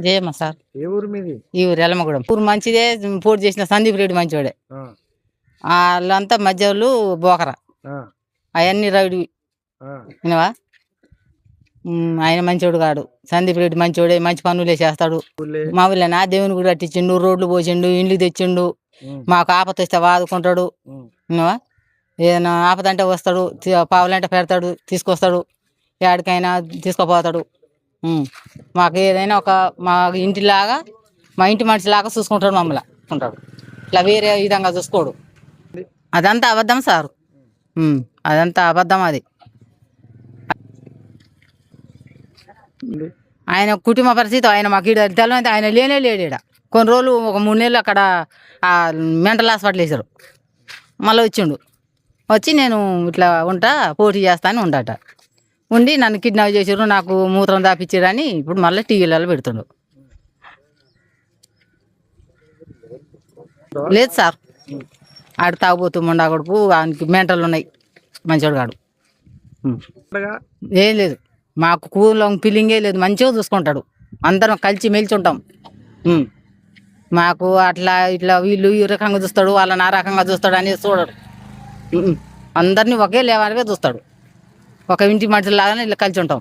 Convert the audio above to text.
Jayamma sir. ఏ ఊరు మీది? ఈ ఊరు ఎల్లమ్మగూడెం ఊరు మంచిదే పోటీ చేసిన సందీప్ రెడ్డి మంచివాడే వాళ్ళంతా మధ్యలో బోకరా. అవన్నీ రౌడి. ఆ, వినవా? ఆయన మంచోడు కాడు. సందీప్ రెడ్డి మంచోడే మంచి పనులే చేస్తాడు. మా ఊళ్ళో దేవుని కూడా కట్టించిండు రోడ్లు పోసిండు ఇండ్లు తెచ్చిండు. మాకు ఆపత వస్తే వాదుకుంటాడు. వినవా? ఏదైనా ఆపద అంటే వస్తాడు పావులంటే పెడతాడు తీసుకొస్తాడు. ఎక్కడికైనా తీసుకుపోతాడు. మాకు ఏదైనా ఒక మా ఇంటిలాగా మా ఇంటి మనిషిలాగా చూసుకుంటాడు మమ్మల్ని. ఉంటాడు. ఇట్లా వేరే విధంగా చూసుకోడు. అదంతా అబద్ధం సారు. అదంతా అబద్ధం అది. ఆయన కుటుంబ పరిస్థితి ఆయన మాకు ఈడ తెలవైతే ఆయన లేనే లేడు ఈడ. కొన్ని రోజులు ఒక మూడు నెలలు అక్కడ మెంటల్ హాస్పిటల్ వేశారు మళ్ళీ వచ్చిండు. వచ్చి నేను ఇట్లా ఉంటా పోటీ చేస్తా అని ఉండట. ఉండి నన్ను కిడ్నాప్ చేసారు నాకు మూత్రం దాపిచ్చారు అని ఇప్పుడు మళ్ళీ టీవీలలో పెడుతుండు. లేదు సార్. ఆడు తాగుబోతు ముండా కొడుకు ఆయనకి మెంటలు ఉన్నాయి. మంచోడు కాడు. ఏం లేదు. మాకు కూలం ఫీలింగే లేదు. మంచిగా చూసుకుంటాడు. అందరం కలిసి మెలిచి ఉంటాం. మాకు అట్లా ఇట్లా వీళ్ళు ఈ రకంగా చూస్తాడు వాళ్ళని ఆ రకంగా చూస్తాడు అనేది చూడడు. అందరినీ ఒకే లేవాలిగా చూస్తాడు. ఒక ఇంటి మనుషులాగానే ఇలా కలిసి ఉంటాం.